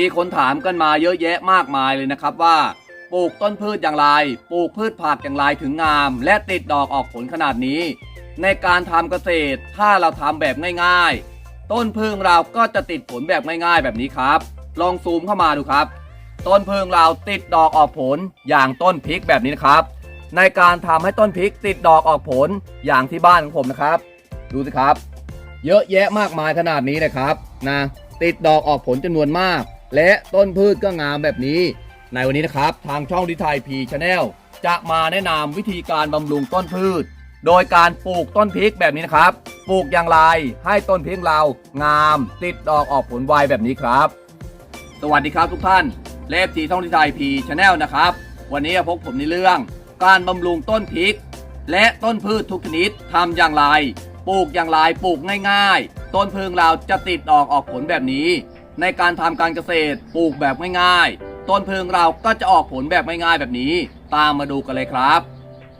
มีคนถามกันมาเยอะแยะมากมายเลยนะครับว่า ปลูกต้นพืชอย่างไร ปลูกพืชผักอย่างไรถึงงาม และติดดอกออกผลขนาดนี้ ในการทำเกษตรถ้าเราทำแบบง่ายๆ ต้นพึ่งเราก็จะติดผลแบบง่ายๆ แบบนี้ครับ ลองซูมเข้ามาดูครับ ต้นพึ่งเราติดดอกออกผลอย่างต้นพริกแบบนี้นะครับ ในการทำให้ต้นพริกติดดอกออกผลอย่างที่บ้านของผมนะครับ ดูสิครับ เยอะแยะมากมายขนาดนี้นะครับนะติดดอกออกผลจำนวนมาก และต้นพืชก็งามแบบนี้ ในวันนี้นะครับ ทางช่องดิไทยพีชาแนลจะมาแนะนำวิธีการบำรุงต้นพืช โดยการปลูกต้นพริกแบบนี้นะครับ ปลูกอย่างไรให้ต้นพริกเรางาม ติดดอกออกผลไวแบบนี้ครับ สวัสดีครับทุกท่านเลฟทีท่องดิไทยพีชาแนลนะครับ วันนี้พบผมในเรื่อง การบำรุงต้นพริก และต้นพืชทุกชนิดทำอย่างไร ปลูกอย่างไรปลูกง่าย ๆ ต้นพึ่งเราจะติดดอกออกผลแบบนี้ ในการทำการเกษตรปลูกแบบง่ายๆ ต้นพึ่งเราก็จะออกผลแบบง่ายๆแบบนี้ ตามมาดูกันเลยครับ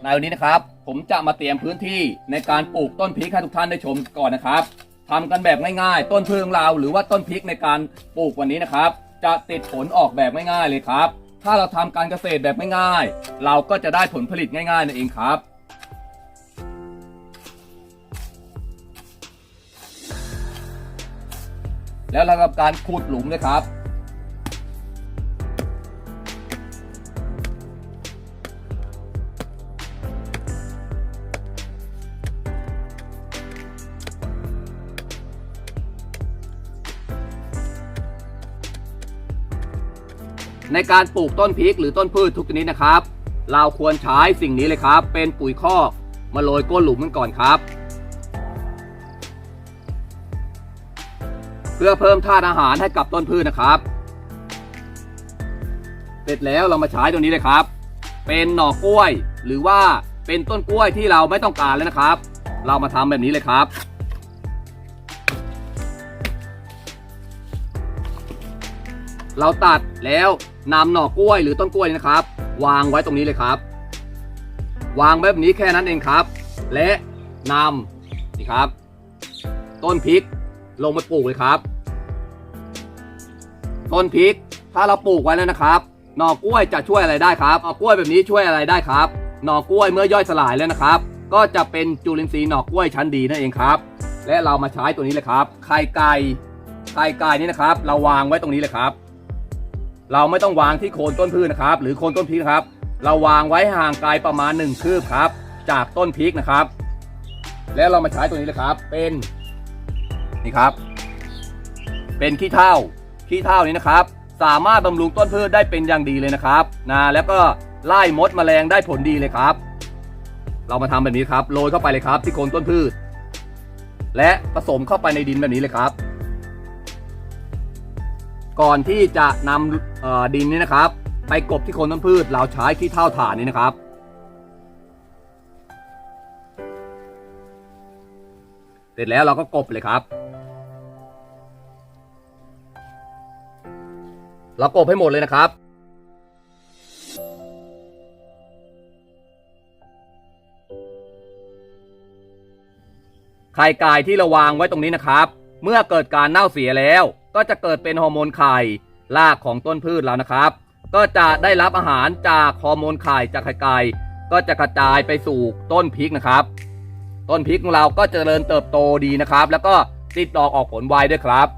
ในวันนี้นะครับ ผมจะมาเตรียมพื้นที่ในการปลูกต้นพริกให้ทุกท่านได้ชมก่อนนะครับทำกันแบบง่ายๆ ต้นพึ่งเราหรือว่าต้นพริกในการปลูกวันนี้นะครับ จะติดผลออกแบบง่ายๆเลยครับ ถ้าเราทำการเกษตรแบบง่ายๆ เราก็จะได้ผลผลิตง่ายๆนั่นเองครับ แล้วเราทำการขุดหลุมด้วยครับ ในการปลูกต้นพริกหรือต้นพืชทุกชนิดนะครับ เราควรใช้สิ่งนี้เลยครับ เป็นปุ๋ยคอกมาโรยก้นหลุมมันก่อนครับ พื่อเพิ่มธาตุอาหารให้กับต้นพืชนะครับ เสร็จแล้วเรามาใช้ตัวนี้เลยครับ เป็นหน่อกล้วย หรือว่าเป็นต้นกล้วยที่เราไม่ต้องการแล้วนะครับ เรามาทำแบบนี้เลยครับ เราตัดแล้วนำหน่อกล้วยหรือต้นกล้วยนะครับ วางไว้ตรงนี้เลยครับ วางแบบนี้แค่นั้นเองครับ และนำนี่ครับ ต้นพริกลงมาปลูกเลยครับ ต้นพริก ถ้าเราปลูกไว้แล้วนะครับหน่อกล้วยจะช่วยอะไรได้ครับหน่อกล้วยแบบนี้ช่วยอะไรได้ครับ หน่อกล้วยเมื่อย่อยสลายแล้วนะครับ ก็จะเป็นจุลินทรีย์หน่อกล้วยชั้นดีนั่นเองครับ และเรามาใช้ตัวนี้เลยครับ ไข่ไก่ ไข่ไก่นี่นะครับ เราวางไว้ตรงนี้เลยครับ เราไม่ต้องวางที่โคนต้นพืชนะครับ หรือโคนต้นพริกครับ เราวางไว้ห่างไกลประมาณ1คืบครับ จากต้นพริกนะครับ แล้วเรามาใช้ตัวนี้เลยครับ เป็นนี่ครับ เป็นขี้เถ้า ขี้เถ้านี้นะครับ สามารถบำรุงต้นพืชได้เป็นอย่างดีเลยนะครับนะแล้วก็ไล่มดแมลงได้ผลดีเลยครับ เรามาทำแบบนี้ครับโรยเข้าไปเลยครับที่โคนต้นพืช และผสมเข้าไปในดินแบบนี้เลยครับ ก่อนที่จะนำดินนี้นะครับ ไปกบที่โคนต้นพืช เราใช้ขี้เถ้าถ่านนี้นะครับเสร็จแล้วเราก็กบเลยครับ เรากบให้หมดเลยนะครับ ไข่ไก่ที่เราวางไว้ตรงนี้นะครับ เมื่อเกิดการเน่าเสียแล้ว ก็จะเกิดเป็นฮอร์โมนไข่รากของต้นพืชเรานะครับ ก็จะได้รับอาหารจากฮอร์โมนไข่จากไข่ไก่ก็จะกระจายไปสู่ต้นพริกนะครับ ต้นพริกของเราก็จเจริญเติบโตดีนะครับ แล้วก็ติดดอกออกผลไวด้วยครับ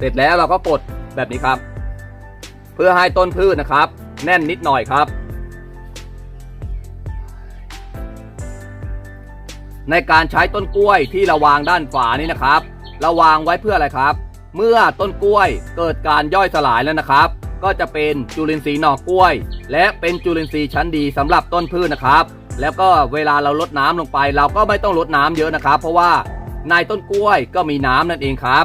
เสร็จแล้วเราก็กดแบบนี้ครับ เพื่อให้ต้นพืชนะครับ แน่นนิดหน่อยครับ ในการใช้ต้นกล้วยที่เราวางด้านฝานี้นะครับเราวางไว้เพื่ออะไรครับ เมื่อต้นกล้วยเกิดการย่อยสลายแล้วนะครับ ก็จะเป็นจุลินทรีย์หน่อกล้วย และเป็นจุลินทรีย์ชั้นดีสำหรับต้นพืชนะครับ แล้วก็เวลาเราลดน้ำลงไป เราก็ไม่ต้องลดน้ำเยอะนะครับ เพราะว่าในต้นกล้วยก็มีน้ำนั่นเองครับ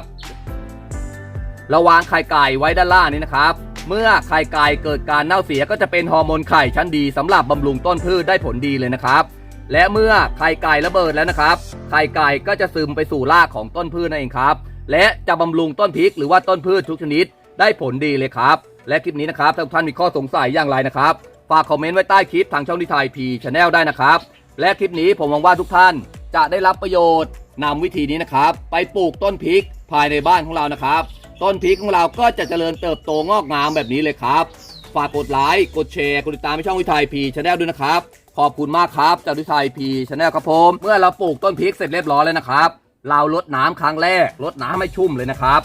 ราวางไข่ไก่ไว้ด้านล่างนี้นะครับ เมื่อไข่ไก่เกิดการเน่าเสียก็จะเป็นฮอร์โมนไข่ชั้นดีสำหรับบำรุงต้นพืชได้ผลดีเลยนะครับ และเมื่อไข่ไก่ระเบิดแล้วนะครับ ไข่ไก่ก็จะซึมไปสู่รากของต้นพืชนั่นเองครับ และจะบำรุงต้นพริกหรือว่าต้นพืชทุกชนิดได้ผลดีเลยครับ และคลิปนี้นะครับถ้าทุกท่านมีข้อสงสัยอย่างไรนะครับ ฝากคอมเมนต์ไว้ใต้คลิปทางช่องที่ไทยพีชแนลได้นะครับ และคลิปนี้ผมหวังว่าทุกท่านจะได้รับประโยชน์นำวิธีนี้นะครับ ไปปลูกต้นพริกภายในบ้านของเรานะครับ ต้นพริกของเราก็จะเจริญเติบโตงอกงามแบบนี้เลยครับ ฝากกดไลค์กดแชร์กดติดตามช่องวิทยพีชแนลด้วยนะครับ ขอบคุณมากครับจากวิทยพีชแนลครับผมเมื่อเราปลูกต้นพริกเสร็จเรียบร้อยแล้วนะครับ เราลดน้ำครั้งแรกลดน้ำให้ชุ่มเลยนะครับ